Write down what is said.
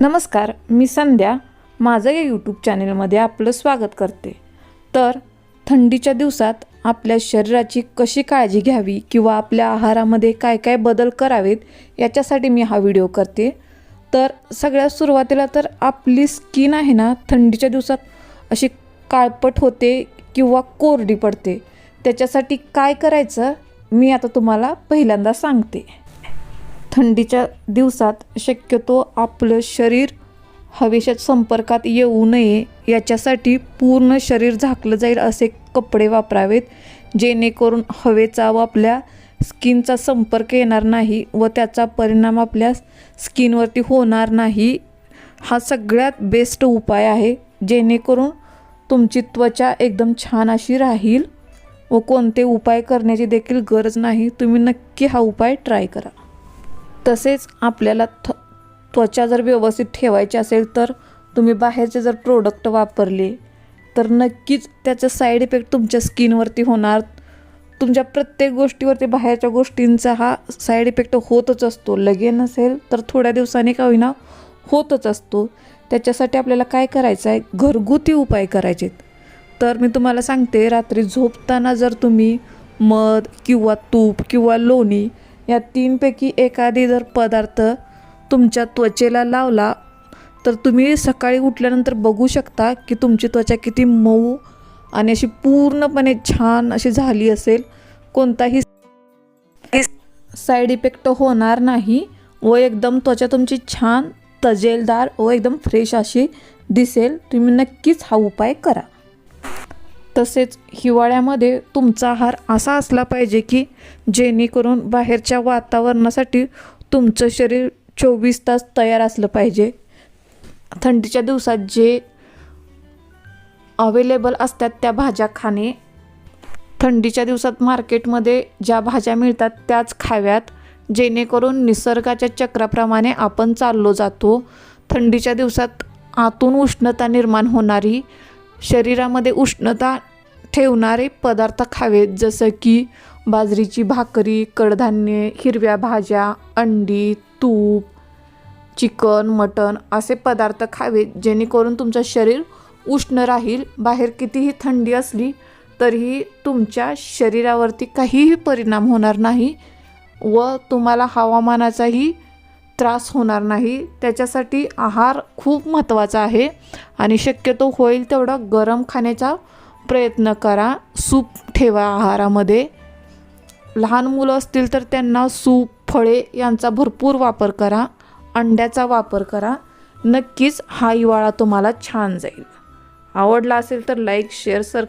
नमस्कार मी संध्या. माझं या यूट्यूब चॅनेलमध्ये आपलं स्वागत करते. तर थंडीच्या दिवसात आपल्या शरीराची कशी काळजी घ्यावी किंवा आपल्या आहारामध्ये काय काय बदल करावेत याच्यासाठी मी हा व्हिडिओ करते. तर सगळ्यात सुरुवातीला तर आपली स्किन आहे ना थंडीच्या दिवसात अशी काळपट होते किंवा कोरडी पडते. त्याच्यासाठी काय करायचं मी आता तुम्हाला पहिल्यांदा सांगते. थंडीच्या दिवसात शक्यतो आपलं शरीर हवेच्या संपर्कात येऊ नये याच्यासाठी पूर्ण शरीर झाकलं जाईल असे कपडे वापरावेत जेणेकरून हवेचा व आपल्या स्किनचा संपर्क येणार नाही व त्याचा परिणाम आपल्या स्किनवरती होणार नाही. हा सगळ्यात बेस्ट उपाय आहे जेणेकरून तुमची त्वचा एकदम छान अशी राहील व कोणते उपाय करण्याची देखील गरज नाही. तुम्ही नक्की हा उपाय ट्राय करा. तसेच आपल्याला थ त्वचा जर व्यवस्थित ठेवायची असेल तर तुम्ही बाहेरचे जर प्रोडक्ट वापरले तर नक्कीच त्याचा साईड इफेक्ट तुमच्या स्किनवरती होणार. तुमच्या प्रत्येक गोष्टीवरती बाहेरच्या गोष्टींचा हा साईड इफेक्ट होतच असतो. लगे नसेल तर थोड्या दिवसांनी का होईना होतच असतो. त्याच्यासाठी आपल्याला काय करायचं आहे? घरगुती उपाय करायचे तर मी तुम्हाला सांगते रात्री झोपताना जर तुम्ही मध किंवा तूप किंवा लोणी या तीनपैकी एखादी जर पदार्थ तुमच्या त्वचेला लावला तर तुम्ही सकाळी उठल्यानंतर बघू शकता की तुमची त्वचा किती मऊ आणि अशी पूर्णपणे छान अशी झाली असेल. कोणताही साईड इफेक्ट होणार नाही व एकदम त्वचा तुमची छान तजेलदार व एकदम फ्रेश अशी दिसेल. तुम्ही नक्कीच हा उपाय करा. तसेच हिवाळ्यामध्ये तुमचा आहार असा असला पाहिजे की जेणेकरून बाहेरच्या वातावरणासाठी तुमचं शरीर चोवीस तास तयार असलं पाहिजे. थंडीच्या दिवसात जे अवेलेबल असतात त्या भाज्या खाणे थंडीच्या दिवसात मार्केटमध्ये ज्या भाज्या मिळतात त्याच खाव्यात जेणेकरून निसर्गाच्या चक्राप्रमाणे आपण चाललो जातो. थंडीच्या दिवसात आतून उष्णता निर्माण होणारी शरीरामध्ये उष्णता ठेवणारे पदार्थ खावेत जसं की बाजरीची भाकरी कडधान्ये हिरव्या भाज्या अंडी तूप चिकन मटन असे पदार्थ खावेत जेणेकरून तुमचं शरीर उष्ण राहील बाहेर कितीही थंडी असली तरीही तुमच्या शरीरावरती काहीही परिणाम होणार नाही व तुम्हाला हवामानाचाही त्रास होणार नाही. त्याच्यासाठी आहार खूप महत्त्वाचा आहे. आणि शक्यतो होईल तेवढा गरम खाण्याचा प्रयत्न करा. सूप ठेवा आहारामध्ये. लहान मुलं असतील तर त्यांना सूप फळे यांचा भरपूर वापर करा. अंड्याचा वापर करा. नक्कीच हा हिवाळा तुम्हाला छान जाईल. आवडला असेल तर लाईक शेअर सर